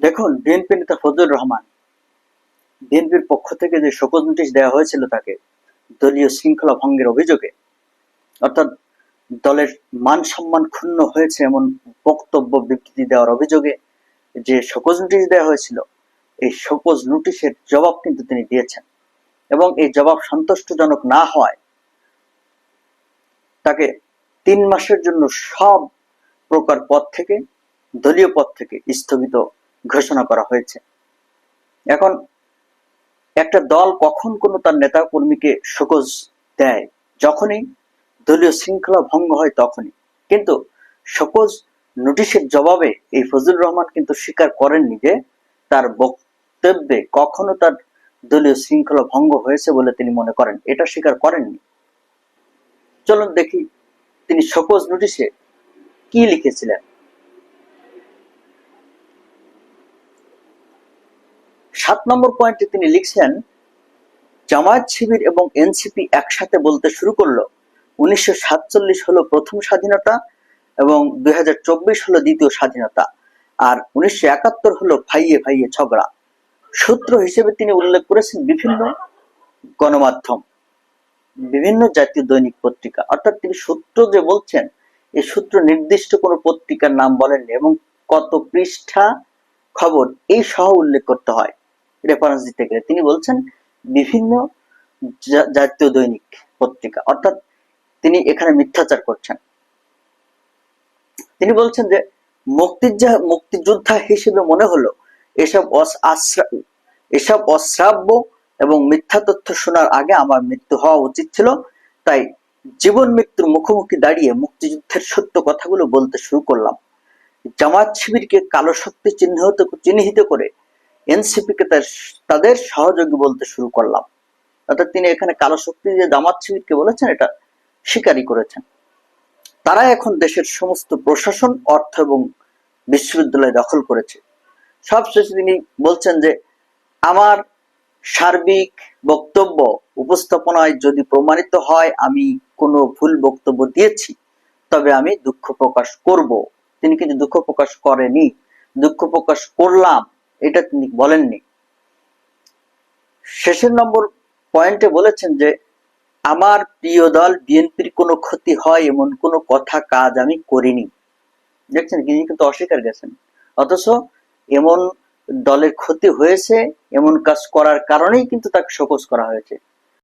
দেখুন বিএনপি নেতা ফজলুর রহমান বিএনপির পক্ষ থেকে যে শোকজ নোটিশ দেওয়া হয়েছিল তাকে, দলীয় শৃঙ্খলা ভঙ্গের অভিযোগে, অর্থাৎ দলের মান সম্মান ক্ষুণ্ণ হয়েছে এমন বক্তব্য বিবৃতি দেওয়ার অভিযোগে যে শোকজ নোটিশ দেওয়া হয়েছিল, এই শোকজ নোটিশের জবাব কিন্তু তিনি দিয়েছেন। এবং এই জবাব সন্তুষ্টজনক না হয় তাকে তিন মাসের জন্য সব প্রকার পদ থেকে, দলীয় পদ থেকে স্থগিত ঘোষণা করা হয়েছে। এখন একটা দল কখন কোনো তার নেতা কর্মীকে শোকজ দেয়? যখনই দলীয় শৃঙ্খলা ভঙ্গ হয় তখনই। কিন্তু শোকজ নোটিশের জবাবে এই ফজলুর রহমান কিন্তু স্বীকার করেননি যে তার বক্তব্যে কখনো তার দলীয় শৃঙ্খলা ভঙ্গ হয়েছে বলে তিনি মনে করেন। এটা স্বীকার করেননি। চলুন দেখি তিনি শোকজ নোটিশে কি লিখেছিলেন। সাত নম্বর পয়েন্টে তিনি লিখছেন, জামায়াত শিবির এবং এনসিপি একসাথে বলতে শুরু করল। উনিশশো সাতচল্লিশ হলো প্রথম স্বাধীনতা এবং দুই হাজার চব্বিশ হলো দ্বিতীয় স্বাধীনতা। আর উনিশশো একাত্তর হলো ভাইয়ে ভাইয়ে ঝগড়া। সূত্র হিসেবে তিনি উল্লেখ করেছেন বিভিন্ন গণমাধ্যম, বিভিন্ন জাতীয় দৈনিক পত্রিকা। অর্থাৎ তিনি সূত্র যে বলছেন, এই সূত্র নির্দিষ্ট কোনো পত্রিকার নাম বলেননি এবং কত পৃষ্ঠা খবর এই সহ উল্লেখ করতে হয়। রেফারেন্স দিতে গেলে। তিনি বলছেন, বিভিন্ন জাতীয় দৈনিক পত্রিকা, অর্থাৎ তিনি এখানে মিথ্যাচার করছেন। তিনি বলছেন যে, মুক্তিযা, মুক্তিযোদ্ধা হিসেবে মনে হলো এসব এসব অশ্রাব্য এবং মিথ্যা তথ্য শোনার আগে আমার মৃত্যু হওয়া উচিত ছিল। তাই জীবন মৃত্যুর মুখোমুখি দাঁড়িয়ে মুক্তিযুদ্ধের সত্য কথাগুলো বলতে শুরু করলাম। জামাত শিবিরকে কালো শক্তি চিহ্নিত চিহ্নিত করে এনসিপিকে তাদের সহযোগী বলতে শুরু করলাম। অর্থাৎ তিনি এখানে কালো শক্তি যে জামাত শিবিরকে বলেছেন, এটা স্বীকারই করেছেন। তারা এখন দেশের সমস্ত প্রশাসন, অর্থ এবং বিশ্ববিদ্যালয় দখল করেছে। সবশেষে তিনি বলছেন যে, আমার সার্বিক বক্তব্য উপস্থাপনায় যদি প্রমাণিত হয়, আমি কোনো ভুল বক্তব্য দিয়েছি, তবে আমি দুঃখ প্রকাশ করব। তিনি কিন্তু দুঃখ প্রকাশ করেনি। দুঃখ প্রকাশ করলাম এটা তিনি বলেননি। শেষের নম্বর পয়েন্টে বলেছেন যে, আমার প্রিয় দল বিএনপির কোনো ক্ষতি হয় এমন কোনো কথা কাজ আমি করিনি। দেখছেন, তিনি কিন্তু অস্বীকার গেছেন। অথচ এমন দলের ক্ষতি হয়েছে, এমন কাজ করার কারণেই কিন্তু তাকে শোকজ করা হয়েছে।